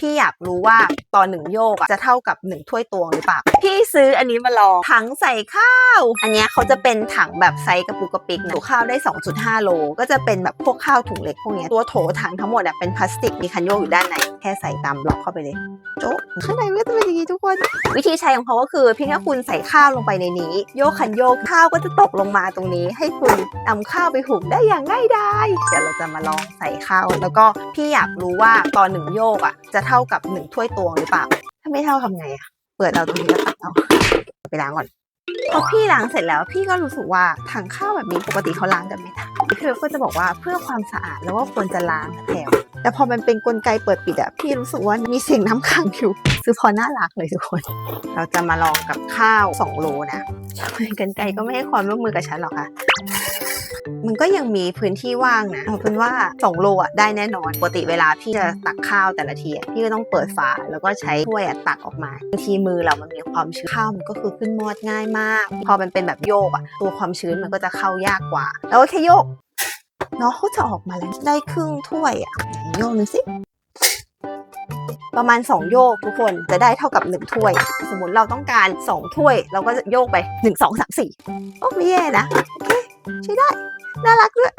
พี่อยากรู้ว่าตอนหนึ่งโยกอะจะเท่ากับหนึ่งถ้วยตวงหรือเปล่า พี่ซื้ออันนี้มาลองถังใส่ข้าว อันนี้เขาจะเป็นถังแบบไซส์กระปุกกระปิกนะถูข้าวได้ 2.5 โล ก็จะเป็นแบบพวกข้าวถุงเล็กพวกนี้ตัวโถถังทั้งหมดเป็นพลาสติกมีคันโยกอยู่ด้านใน แค่ใส่ตามบล็อกเข้าไปเลยโจ๊ะข้างในมันก็จะเป็นอย่างนี้ทุกคน วิธีใช้ของเขาก็คือเพียงแค่คุณใส่ข้าวลงไปในนี้ โยกคันโยกข้าวก็จะตกลงมาตรงนี้ ให้คุณนำข้าวไปหุงได้อย่างง่ายดายเดี๋ยวเราจะมาลองใส่ข้าว แล้วก็พี่อยากรู้ว่าตอนหนึ่งโยกอะจะเท่ากับหนึ่งถ้วยตวงหรือเปล่า ถ้าไม่เท่าทำไงอะเปิดเอาตรงนี้แล้วตักเอาไปล้างก่อนพอพี่ล้างเสร็จแล้วพี่ก็รู้สึกว่าถังข้าวแบบนี้ปกติเขาล้างกันไหมคะพี่เบลก็จะบอกว่าเพื่อความสะอาดแล้วว่าควรจะล้างนะแถว แต่พอมันเป็นกลไกเปิดปิดอะพี่รู้สึกว่ามีเสียงน้ำขังอยู่คือพอน่ารักเลยทุกคน เราจะมาลองกับข้าว 2 โลนะกันไกก็ไม่ให้ความร่วมมือกับฉันหรอกค่ะมันก็ยังมีพื้นที่ว่างนะเอาเป็นว่า 2 โลอะได้แน่นอน ปกติเวลาพี่จะตักข้าวแต่ละทีพี่ก็ต้องเปิดฝาแล้วก็ใช้ถ้วยตักออกมาบางทีมือเรามันมีความชื้นข้าวมันก็คือขึ้นมอดง่ายมาก พอมันเป็นแบบโยกอะตัวความชื้นมันก็จะเข้ายากกว่า แล้วก็แค่โยก น้องเขาจะออกมาแล้วได้ครึ่งถ้วยอะโยกหนึ่งสิ ประมาณ 2 โยกทุกคนจะได้เท่ากับ 1 ถ้วย สมมติเราต้องการ 2 ถ้วย เราก็จะโยกไป 1 2 3 4 โอ้ไม่แย่นะ โอเค ใช้ได้ น่ารักด้วย